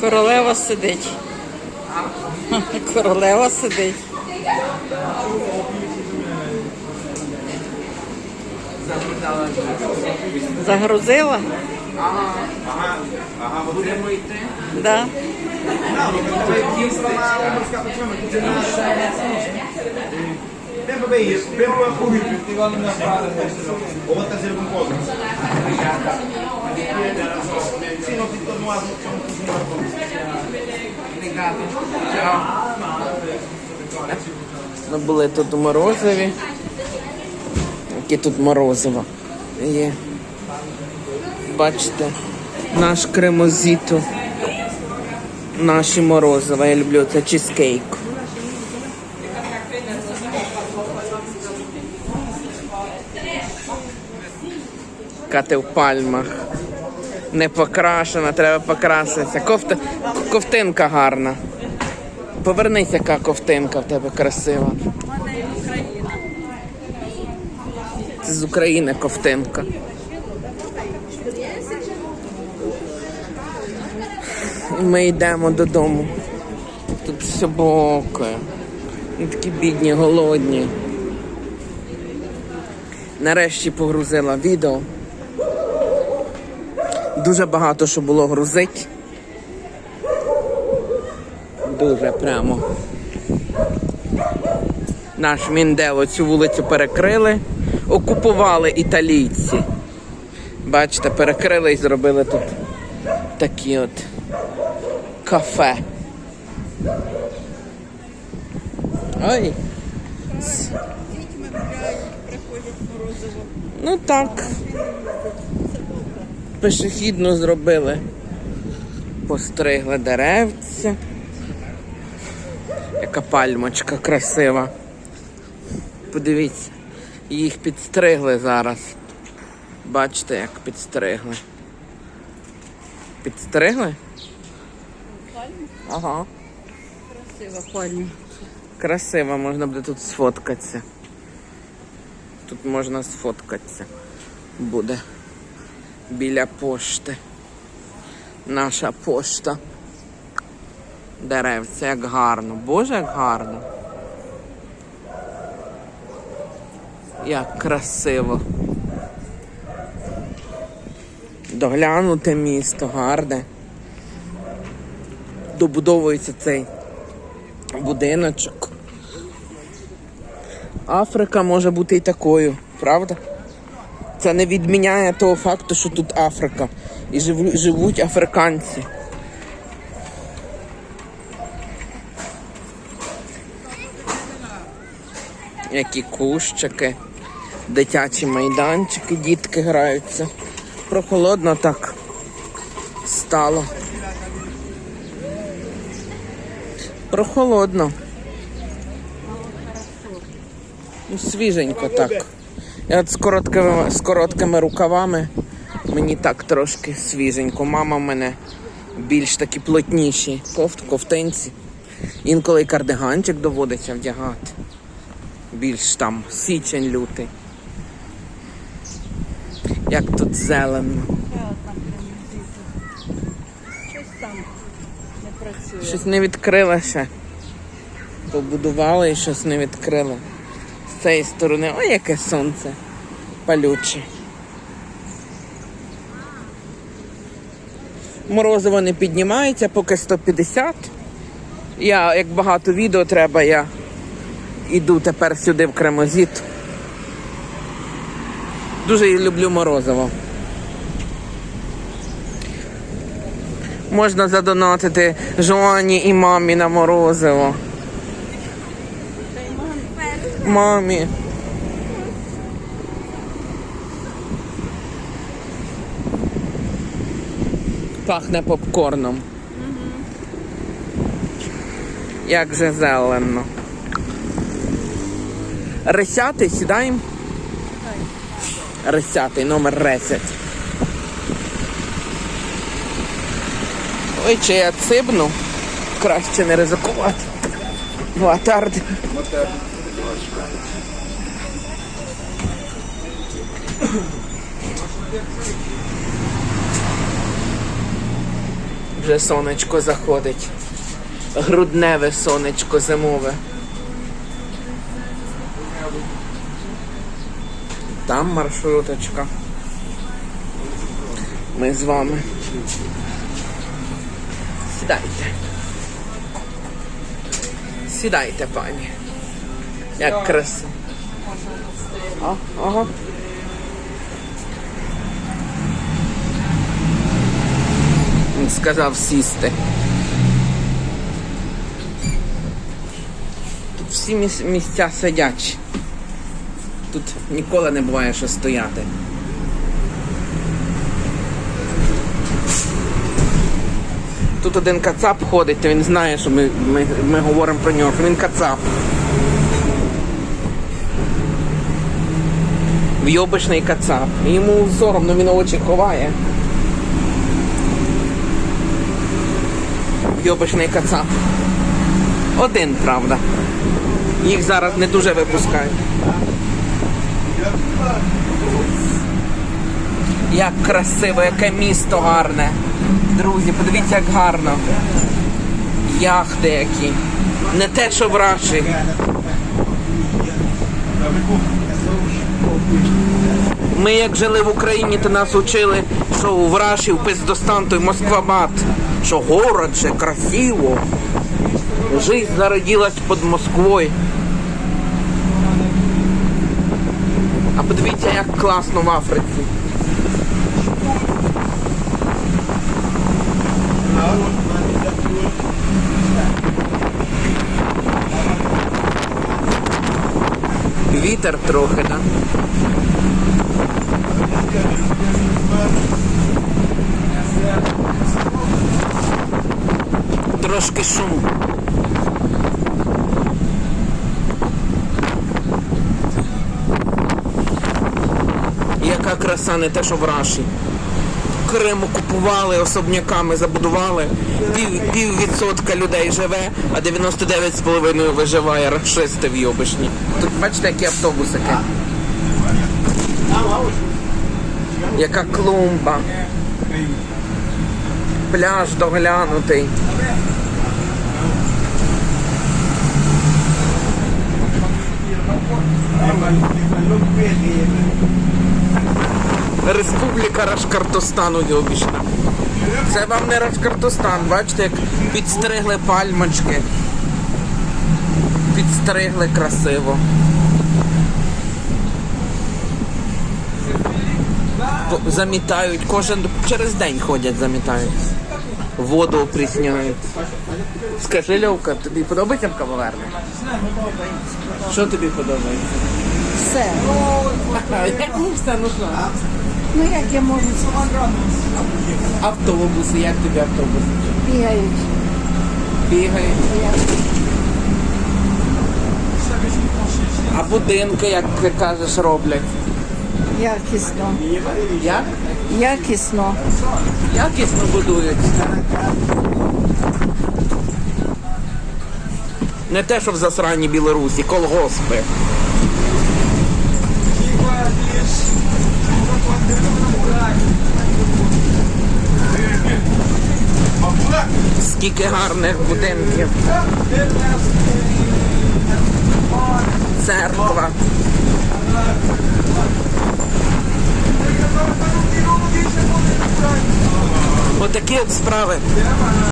Королева сидить. Королева сидить. Загрузила? Будемо йти. Да. Tempo bem isso, tempo é corrido, igual na minha frase. Ou vou trazer alguma coisa. Sim, não fico no ar, não Obrigado. Чао. Ми були тут у Морозові. Яке тут морозиво є. Бачите, наш кремозіто. Наші морозива. Я люблю це чизкейк. Кати в пальмах. Не покрашена, треба покраситися. Кофта, ковтинка гарна. Повернись, яка ковтинка в тебе красива. Це з України ковтинка. Ми йдемо додому. Тут все бокає. Ми такі бідні, голодні. Нарешті погрузила відео. Дуже багато що було грузить. Дуже прямо. Наш Міндео цю вулицю перекрили, окупували італійці. Бачите, перекрили і зробили тут такі от кафе. Ой. Дітьми приходять морозиво. Ну так. Пешехідно зробили. Постригли деревця. Яка пальмочка красива. Подивіться, їх підстригли зараз. Бачите, як підстригли. Підстригли? Ага. Красива пальма. Красиво, можна буде тут сфоткатися. Тут можна сфоткатися. Буде. Біля пошти. Наша пошта. Деревця, як гарно. Боже, як гарно. Як красиво. Доглянуте місто, гарне. Добудовується цей будиночок. Африка може бути і такою, правда? Це не відміняє того факту, що тут Африка. І живу- живуть африканці. Які кущики, дитячі майданчики, дітки граються. Прохолодно так стало. Прохолодно. Ну, свіженько так. Я от з короткими, з короткими рукавами мені так трошки свіженько. Мама в мене більш такі плотніші кофт, ковтинці. Інколи й кардиганчик доводиться вдягати. Більш там січень лютий. Як тут зелено. Щось там не працює. Щось не відкрила ще. Побудували і щось не відкрили. Цієї сторони, ой, яке сонце палюче. Морозиво не піднімається, поки 150. Я, як багато відео треба, я іду тепер сюди в Кремозіт. Дуже люблю морозиво. Можна задонатити Жоані і мамі на морозиво. Мамі. Пахне попкорном. Як же зелено. Ресятий, сідаємо? Ресятий, номер 10. Ой, чи я цибну? Краще не ризикувати. Буа тарди. Вже сонечко заходить. Грудневе сонечко зимове. Там маршруточка. Ми з вами. Сідайте. Сідайте, пані. Як красиво. А, ага. Він сказав сісти. Тут всі міс- місця сидячі. Тут ніколи не буває, що стояти. Тут один кацап ходить, то він знає, що ми, ми, ми говоримо про нього, що він кацап. Вйобочний кацап. Йому соромно, він очі ховає. Вйобочний кацап. Один, правда. Їх зараз не дуже випускають. Як красиво, яке місто гарне. Друзі, подивіться, як гарно. Яхти які. Не те, що в Раші. Ми як жили в Україні, то нас учили, що в Раші, в Пиздостан, то й мат, Що город же красиво. Жизнь зародилась під Москвою. А подивіться, як класно в Африці. Вітер трохи, да? Трошки шум. Яка краса, не те, що в Раші. Крим окупували, особняками забудували. Пів, пів відсотка людей живе, а 99,5 виживає рашисти в Йобишні. Тут бачите, які автобусики. Яка клумба. Пляж доглянутий. Республіка Рашкартостану Йобішна. Це вам не Рашкартостан, бачите, як підстригли пальмочки. Підстригли красиво. Замітають, кожен через день ходять, замітають. Воду опрісняють. Скажи, Льовка, тобі подобається в кавоверні? Що тобі подобається? Все. Як ну все, ну що? Ну як я можу? Автобуси, як тобі автобуси? Бігають. Бігають. А будинки, як ти кажеш, роблять. Якісно. Як? Якісно. Якісно будують. Не те, що в засранній Білорусі, колгоспи. Скільки гарних будинків. Церква. Отакі от справи.